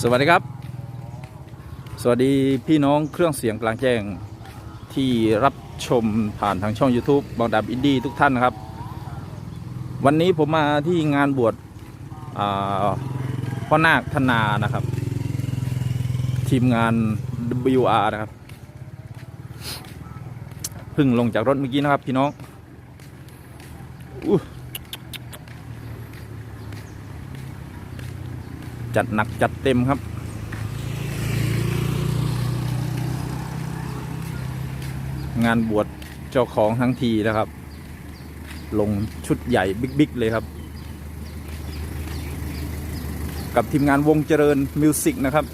สวัสดีครับ สวัสดีพี่น้องเครื่องเสียงกลางแจ้งที่รับชมผ่านทางช่อง YouTube บางดับอินดี้ทุกท่านนะครับ วันนี้ผมมาที่งานบวชพ่อนาคธนานะครับ ทีมงาน WR นะครับ พิ่งลงจากรถเมื่อกี้นะครับพี่น้องอจัดหนักจัดเต็มครับ งานบวชเจ้าของทั้งทีนะครับ ลงชุดใหญ่บิ๊กๆเลยครับ กับทีมงานวงเจริญมิวสิกนะครับ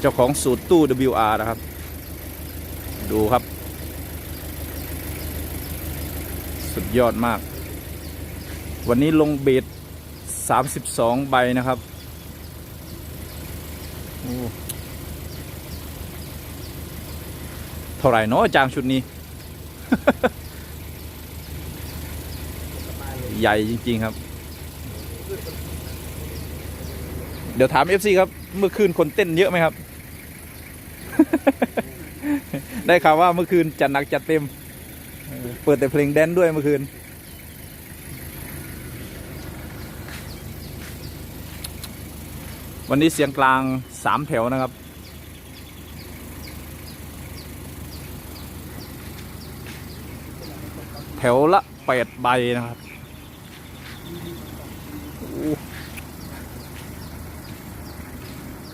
เจ้าของสูตรตู้ WR นะครับ ดูครับ สุดยอดมาก วันนี้ลงเบส32 ใบนะครับ เท่าไหร่เนาะจางชุดนี้ ใหญ่จริง ๆ ครับ เดี๋ยวถาม FC ครับ เมื่อคืนคนเต้นเยอะไหมครับ ได้ข่าวว่าเมื่อคืนจัดหนักจัดเต็ม เปิดแต่เพลงแดนด้วยเมื่อคืน วันนี้เสียงกลางสามแถวนะครับ แถวละแปดใบนะครับ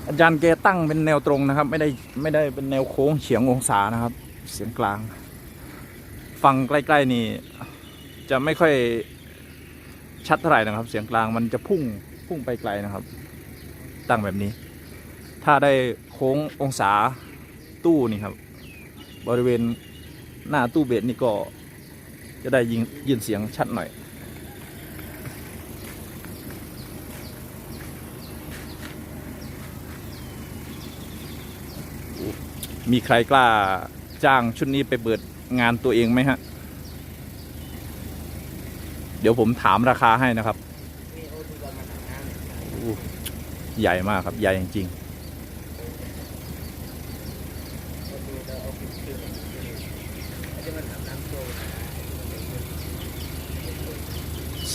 อาจารย์แกตั้งเป็นแนวตรงนะครับ ไม่ได้ไม่ได้เป็นแนวโค้งเฉียงองศานะครับ เสียงกลาง ฟังใกล้ ๆ นี่ จะไม่ค่อยชัดเท่าไหร่นะครับ เสียงกลางมันจะพุ่งพุ่งไปไกลนะครับ ตั้งแบบนี้ ถ้าได้โค้งองศาตู้นี่ครับ บริเวณหน้าตู้เบสนี่ก็จะได้ยินยินเสียงชัดหน่อยมีใครกล้าจ้างชุดนี้ไปเปิด งานตัวเองไหมฮะ เดี๋ยวผมถามราคาให้นะครับ ใหญ่มากครับ ใหญ่จริง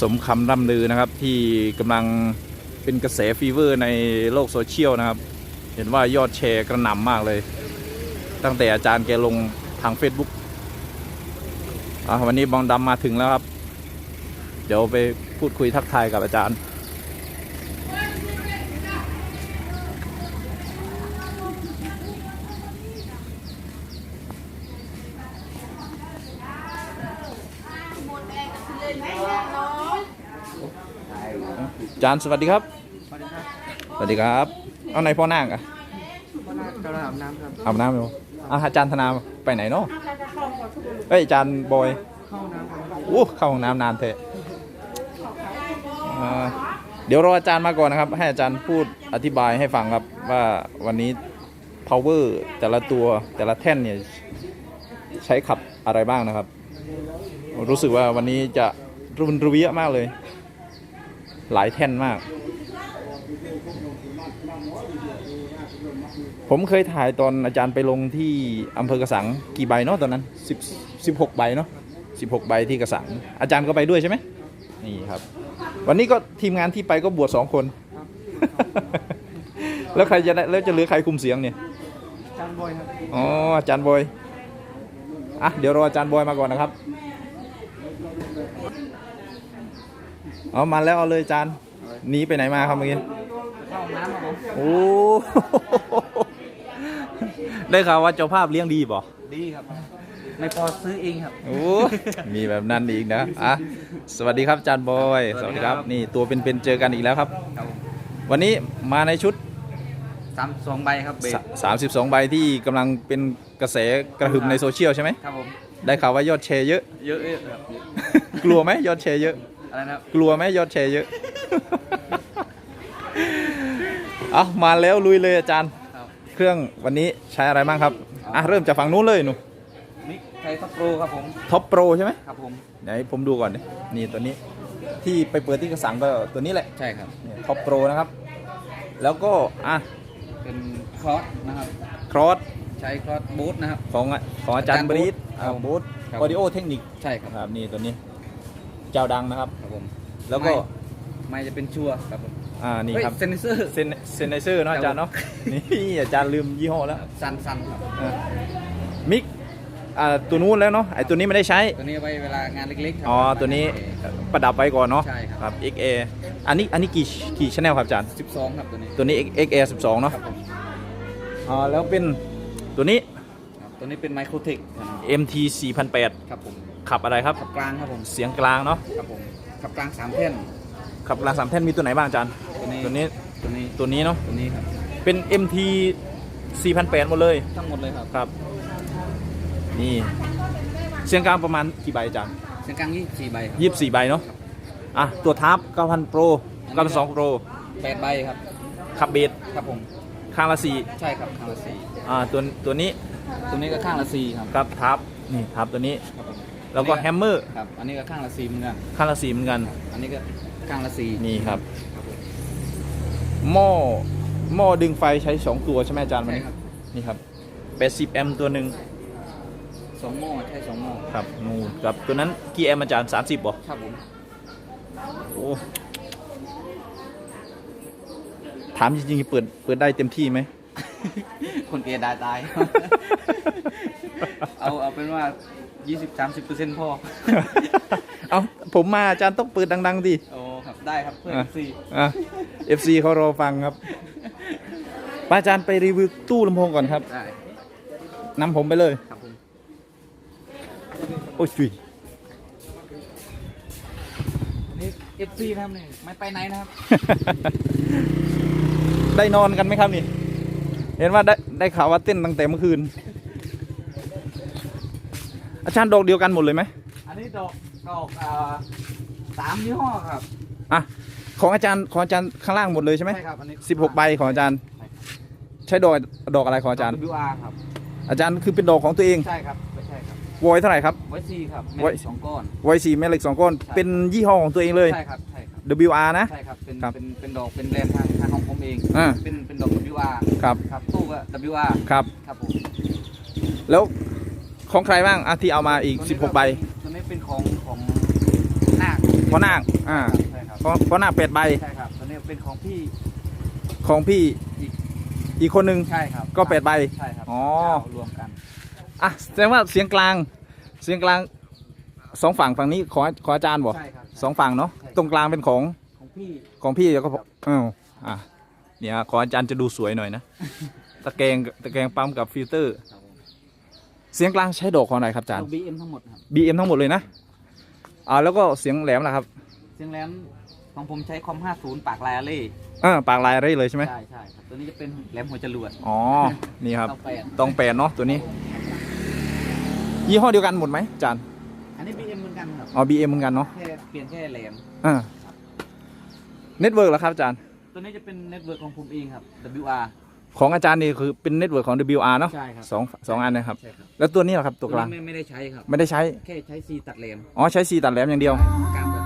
สมคำร่ำลือนะครับที่กำลังเป็นกระแสฟีเวอร์ในโลกโซเชียลนะครับ เห็นว่ายอดแชร์กระหน่ำมากเลย ตั้งแต่อาจารย์แกลงทาง Facebook อะวันนี้บองดำมาถึงแล้วครับ เดี๋ยวไปพูดคุยทักทายกับอาจารย์อาจารย์สวัสดีครับ สวัสดีครับ สวัสดีครับ เอาไหนพ่อนาคอะพ่อนาคกำลังอาบน้ำครับอาบน้ำอยู่ อาอาจารย์ธนาไปไหนเนาะเอ้ยอาจารย์บอยเข้าน้ำครับอู้เข้าห้องน้ำนานเถอะอ่าเดี๋ยวรออาจารย์มาก่อนนะครับ ให้อาจารย์พูดอธิบายให้ฟังครับว่าวันนี้ power แต่ละตัวแต่ละแท่นเนี่ยใช้ขับอะไรบ้างนะครับ รู้สึกว่าวันนี้จะรุนระเวียมากเลย หลายแท่นมาก ผมเคยถ่ายตอนอาจารย์ไปลงที่อำเภอกระสังกี่ใบเนาะตอนนั้นสิบสิบหกใบเนาะสิบหกใบที่กระสัง อาจารย์ก็ไปด้วยใช่ไหมนี่ครับ วันนี้ก็ทีมงานที่ไปก็บวชสองคน แล้วใครจะได้แล้วจะเหลือใครคุมเสียงเนี่ยจานบอยครับอ๋ออาจารย์บอยอะเดี๋ยวรออาจารย์บอยมาก่อนนะครับเอามาแล้วเอาเลยอาจารย์หนีไปไหนมาครับเมื่อกี้เข้าห้องน้ำครับผมโอ้ ได้ข่าวว่าเจ้าภาพเลี้ยงดีบ่ดีครับ ไม่พอซื้อเองครับ โอ้มีแบบนั้นอีกนะอะสวัสดีครับอาจารย์บอยสวัสดีครับนี่ตัวเป็นๆเจอกันอีกแล้วครับ ครับผมวันนี้มาในชุด สามสองใบครับเบรกสามสิบสองใบที่กำลังเป็นกระแสกระหึ่มในโซเชียลใช่ไหม ครับผมได้ข่าวว่ายอดแชร์เยอะ เยอะเยอะครับกลัวไหมยอดแชร์เยอะ อะไรนะครับกลัวไหมยอดแชร์เยอะ เอามาแล้วลุยเลยอาจารย์ครับ เครื่องวันนี้ใช้อะไรบ้างครับอะเริ่มจากฝั่งนู้นเลยหนูมิกใช้ท็อปโปรครับผมท็อปโปรใช่ไหมครับผมไหนผมดูก่อนดินี่ตัวนี้ที่ไปเปิดที่กระสังก็ตัวนี้แหละใช่ครับท็อปโปรนะครับ แล้วก็อะเป็นครอสนะครับครอสใช้ครอสบูทนะครับของอะของอาจารย์อาจารย์บรีดครับบูธครับออดิโอเทคนิคใช่ครับครับนี่ตัวนี้ เจ้าดังนะครับครับผมแล้วก็ไม่จะเป็นชัวร์ครับผม อ่านี่เฮ้ยครับเซนเซอร์เซนเซนไนเซอร์เนาะอาจารย์เนาะนี่อาจารย์ลืมยี่ห้อแล้วซันซันครับอะมิกอ่าตัวนู้นแล้วเนาะไอตัวนี้ไม่ได้ใช้ตัวนี้ไว้เวลางานเล็กๆครัอ๋อตัวนี้ประดับไว้ก่อนเนาะใช่ครับครับ XA อันนี้อันนี้กี่กี่ชแนลครับอาจารย์12 ครับตัวนี้ตัวนี้ XA 12 เนาะครับผมอ๋อแล้วเป็นตัวนี้ครับตัวนี้เป็นไมโครเทค MT 4008 ครับผมขับอะไรครับขับกลางครับผมเสียงกลางเนาะครับผมขับกลางสามแท่น ขับกลางสามแท่นมีตัวไหนบ้างอาจารย์ตัวนี้ตัวนี้ตัวนี้ตัวนี้เนาะตัวนี้ครับเป็น MT 4008หมดเลยทั้งหมดเลยครับครับ นี่เสียงกลางประมาณกี่ใบอาจารย์เส้นกลางยี่สี่ใบครับยี่สิบสี่ใบเนาะอะตัวทับ9,000 Pro 9,200 Pro แปดใบครับขับเบสครับผมข้างละสี่ใช่ครับข้างละสี่อ่าตัวตัวนี้ตัวนี้ก็ข้างละสี่ครับครับทับนี่ทับตัวนี้ครับผมแล้วก็อันนี้แฮมเมอร์ครับอันนี้ก็ข้างละสี่เหมือนกันข้างละสี่เหมือนกัน อันนี้ก็ ข้างละสี่นี่ครับครับผมหม้อหม้อดึงไฟใช้ 2 ตัวใช่ไหมอาจารย์วันใช่นี้ ครับนี่ครับ80แอมป์ตัวหนึ่งสองหม้อใช่สองหม้อครับนูนกับตัวนั้นกี่แอมป์อาจารย์ 30บ่ครับผมโอ้ถามจริงๆเปิดเปิดได้เต็มที่ไหม คนเกย์ได้ตาย เอาเอาเป็นว่า 20-30เปอร์เซ็นต์พอเอาผมมาอาจารย์ต้องเปิดดัง ๆดิ โอ้ครับ ได้ครับเพื่อนอะสี่อะ FC เขารอฟังครับป้าอาจารย์ไปรีวิวตู้ลำโพงก่อนครับได้นำผมไปเลย ครับผมโอ้ยจุยนี่ FC นะครับนี่ไม่ไปไหนนะครับ ได้นอนกันไหมครับนี่ เห็นว่าได้ได้ข่าวว่าเต้นตั้งแต่เมื่อคืน อาจารย์ดอกเดียวกันหมดเลยไหมอันนี้ดอกดอกอ่าสามยี่ห้อครับ อะของอาจารย์ของอาจารย์ข้างล่างหมดเลยใช่ไหมใช่ครับอันนี้สิบหกใบของอาจารย์ ใช้ดอกดอกอะไรของอาจารย์ดก WR ครับ อาจารย์คือเป็นดอกของตัวเองใช่ครับไม่ใช่ครับวอยเท่าไหร่ครับ ไว้ซีครับไว้แม่เหล็กสองก้อนวอยสี่แม่เหล็กสองก้อนใช่เป็นยี่ห้อของตัวเองเลย ใช่ครับใช่ครับ WR นะ ใช่ครับเป็นครับเป็นเป็นดอกเป็นแบรนด์ทางทางของผมเองอ่า เป็นเป็นดอก WR ครับครับตู้ก็ WR ครับ ครับผมแล้วของใครบ้างอะที่เอามาอีก16 ใบตัวนี้เป็นของของนาคเพราะนาคอ่า ใช่ครับเพราะเพราะนาคแปดใบใช่ครับตัวนี้เป็นของพี่ของพี่อีกอีกคนหนึ่งใช่ครับก็แปดใบใช่ครับอ๋อเจ้ารวมกันอะแสดงว่าเสียงกลางเสียงกลางสองฝั่งฝั่งนี้ขอขออาจารย์บอกใช่ครับสองฝั่งเนาะใช่ตรงกลางเป็นของของพี่ของพี่แล้วก็เอออะเนี่ยขออาจารย์จะดูสวยหน่อยนะตะแกรงตะแกรงปั๊มกับฟิลเตอร์ครับผมเสียงกลางใช้ดอกของอะไรครับอาจารย์ตัว BM ทั้งหมดครับ BM ทั้งหมดเลยนะอ่าแล้วก็เสียงแหลมล่ะครับ เสียงแหลม ของผมใช้คอม 50 ปากลายอาเล่เออปากลายอะไรเลยใช่ไหมใช่ใช่ครับตัวนี้จะเป็นแหลมหัวจรวดอ๋อนี่ครับต้องแปดต้องแปดเนาะตัวนี้ ยี่ห้อเดียวกันหมดไหมอาจารย์อันนี้ BM เหมือนกันครับอ๋อ BM เหมือนกันเนาะแค่เปลี่ยนแค่แหลมอ่าเน็ตเวิร์กแล้วครับอาจารย์ตัวนี้จะเป็นเน็ตเวิร์กของผมเองครับ WR ของอาจารย์นี่คือเป็นเน็ตเวิร์กของ WR เนาะใช่ครับ สองสองอันนะครับ ใช่ครับแล้วตัวนี้เหรอครับตัวกลางไม่ไม่ได้ใช้ครับ ไม่ได้ใช้ แค่ใช้ซีตัดแหลมอ๋อใช้ซีตัดแหลมอย่างเดียว กลางแบบ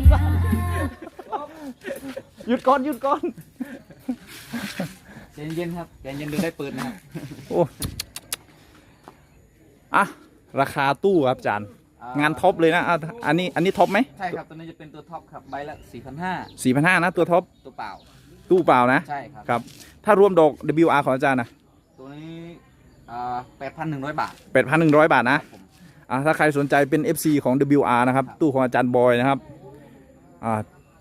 นี้หยุดก่อนหยุดก่อน ใจเย็นๆครับใจเย็นดูได้เปิดนะครับโอ้อะราคาตู้ครับอาจารย์งานท็อปเลยนะอะอันนี้อันนี้ท็อปไหมใช่ครับตัวนี้จะเป็นตัวท็อปครับใบละ4,500สี่พันห้านะตัวท็อปตัวเปล่าตู้เปล่านะ ใช่ครับ ครับ ถ้ารวมดอก WR ของอาจารย์นะตัวนี้อ่า8,100บาทแปดพันหนึ่งร้อยบาทนะผม อะถ้าใครสนใจเป็น FC ของ WR นะครับครับตู้ของอาจารย์บอยนะครับอ่า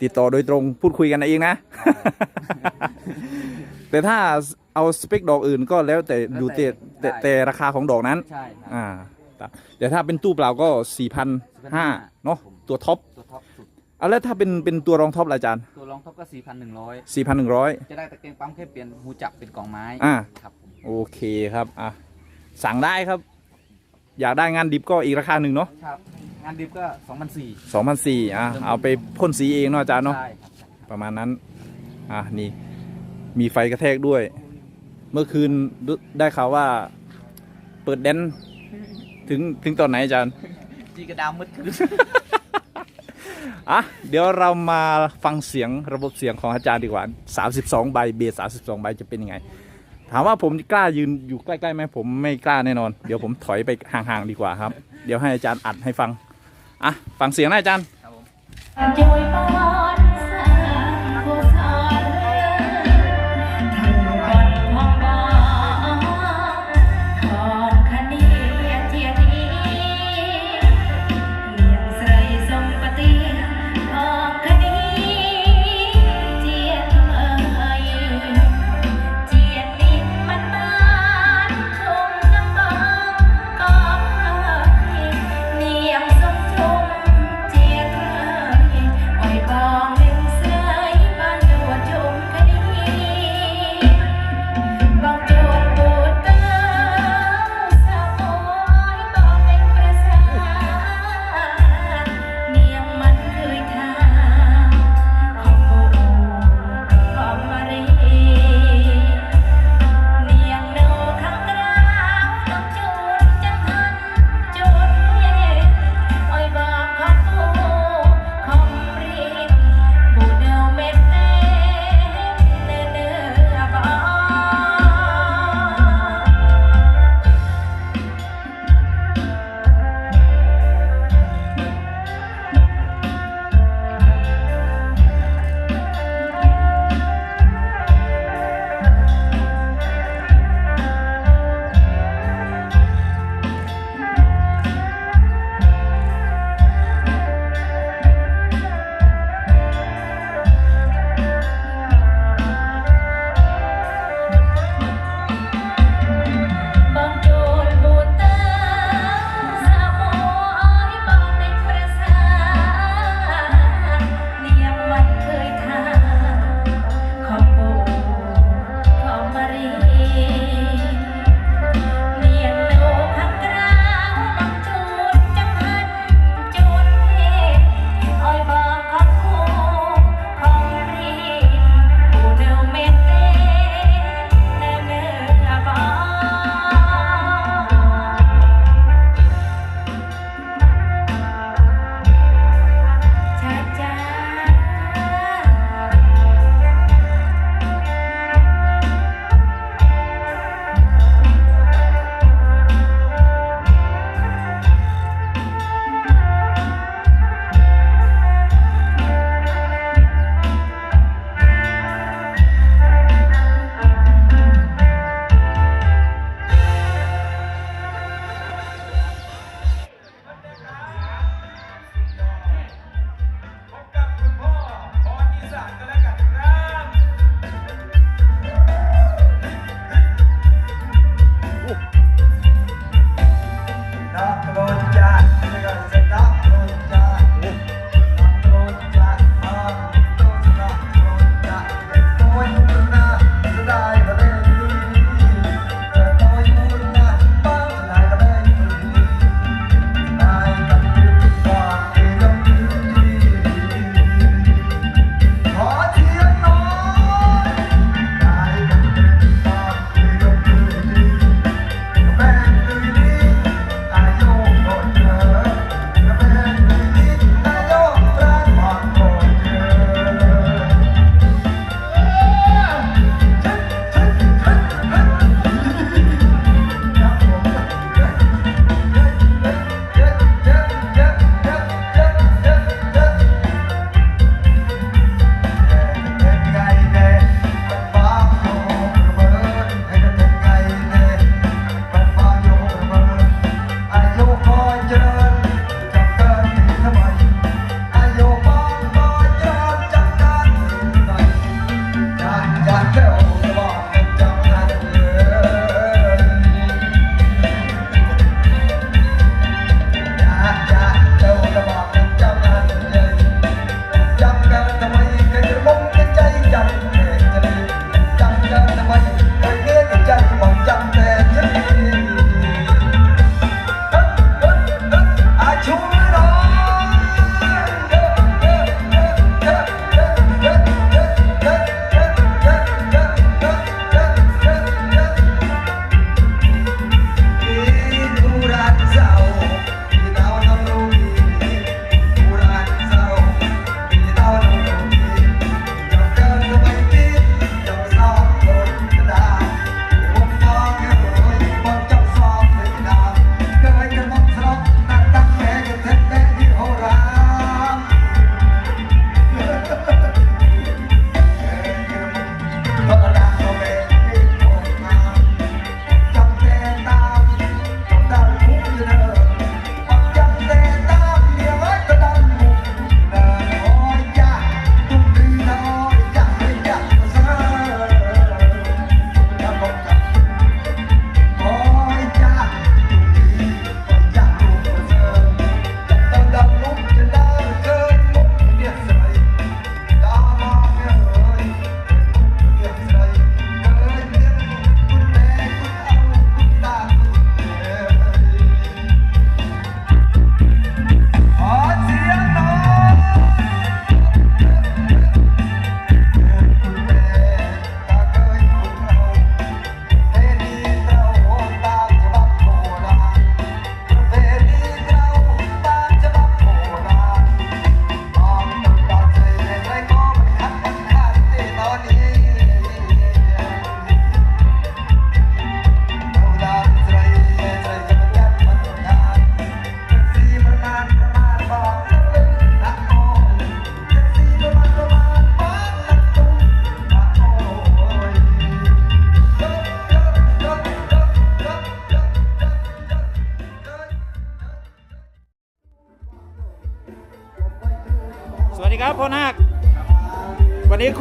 ติดต่อโดยตรงพูดคุยกันเองนะ แต่ถ้าเอาสเปคดอกอื่นก็แล้วแต่อยู่แต่แต่แต่ราคาของดอกนั้น ใช่ครับ อ่าครับแต่ถ้าเป็นตู้เปล่าก็4,500เนาะตัวท็อปตัวท็อปสุดเอาแล้วถ้าเป็นเป็นตัวรองท็อปล่ะอาจารย์ตัวรองท็อปก็4,100 4,100จะได้ตะเกียงปั๊มแค่เปลี่ยนหูจับเป็นกล่องไม้อ่า ครับผมโอเคครับ อะ สั่งได้ครับ อยากได้งานดิบก็อีกราคาหนึ่งเนาะ ครับ งานดิบก็2,400 2,400อะเอาไปพ่นสีเองเนาะอาจารย์เนาะใช่ครับใช่ครับประมาณนั้นอะนี่มีไฟกระแทกด้วย เมื่อคืนได้ข่าวว่าเปิดแดนถึงถึงตอนไหนอาจารย์จีกระดามมืดคืออะเดี๋ยวเรามาฟังเสียงระบบเสียงของอาจารย์ดีกว่า 32 ใบเบส32 ใบจะเป็นยังไง ถามว่าผมกล้ายืนอยู่ใกล้ๆไหมผมไม่กล้าแน่นอน เดี๋ยวผมถอยไปห่างๆดีกว่าครับ เดี๋ยวให้อาจารย์อัดให้ฟัง อะฟังเสียงนะอาจารย์ครับผม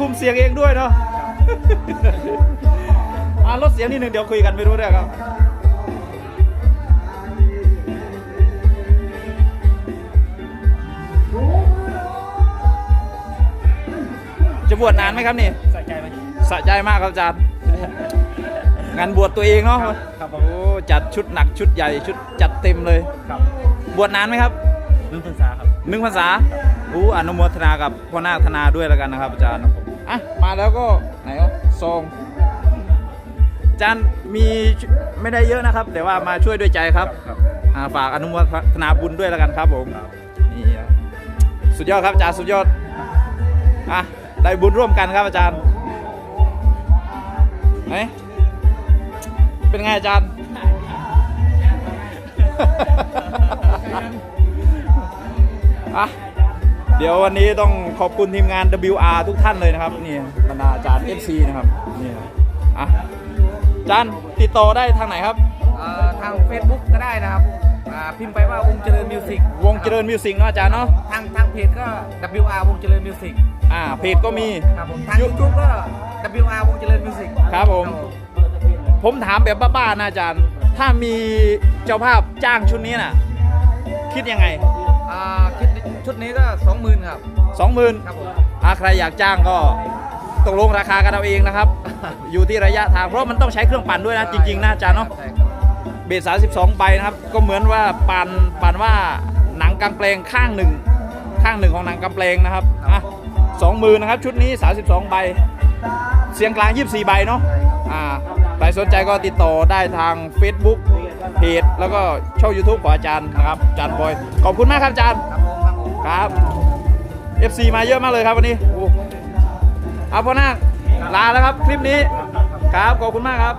คุมเสียงเองด้วยเนาะอ่าลดเสียงนิดหนึ่งเดี๋ยวคุยกันไม่รู้เรื่องครับจะบวชนานไหมครับนี่ใส่ใจไหมสะใจมากครับอาจารย์งานบวชตัวเองเนาะครับผมโอ้จัดชุดหนักชุดใหญ่ชุดจัดเต็มเลยครับ บวชนานไหมครับรุ่นภาษาครับหนึ่งภาษาอู้อนุโมทนากับพ่อนาคธนาด้วยแล้วกันนะครับอาจารย์ อะมาแล้วก็ไหนอะซองอาจารย์มีชุไม่ได้เยอะนะครับ แต่ว่ามาช่วยด้วยใจครับครับอ่าฝากอนุโมทนาบุญด้วยแล้วกันครับผมครับนี่นะสุดยอดครับอาจารย์สุดยอดอะได้บุญร่วมกันครับอาจารย์ไหนเป็นไงอาจารย์อะ เดี๋ยววันนี้ต้องขอบคุณทีมงาน WR ทุกท่านเลยนะครับนี่บรรดาอาจารย์ FC นะครับนี่นะอะอาจารย์ติดต่อได้ทางไหนครับ เอ่อทาง Facebook ก็ได้นะครับอ่าพิมพ์ไปว่าวงเจริญมิวสิกวงเจริญมิวสิกเนาะอาจารย์เนาะทางทางเพจก็ WR วงเจริญมิวสิกอ่าเพจก็มี ครับผมทาง YouTube ก็ WR วงเจริญมิวสิกครับผม ผมถามแบบบ้าๆนะอาจารย์ ถ้ามีเจ้าภาพจ้างชุดนี้น่ะ คิดยังไง อ่าคิด ชุดนี้ก็20,000ครับสองหมื่นครับผมอ่าใครอยากจ้างก็ตกลงราคากันเอาเองนะครับ อยู่ที่ระยะทางเพราะมันต้องใช้เครื่องปั่นด้วยนะ จริงๆนะอาจารย์เนาะใช่ครับเบส32ใบนะครับ ก็เหมือนว่าปั่นปั่นว่าหนังกางเปลงข้างหนึ่งข้างหนึ่งของหนังกางเปลงนะครับอะสองมือนะครับชุดนี้ 32 ใบ เสียงกลาง 24 ใบเนาะอ่าใครสนใจก็ติดต่อได้ทาง Facebook เพจแล้วก็ช่อง YouTube ของอาจารย์นะครับอาจารย์บอย ขอบคุณมากครับอาจารย์ ครับ FC มาเยอะมากเลยครับวันนี้โอ้เอาพ่อนาลาแล้วครับคลิปนี้ ครับขอบคุณมากครับ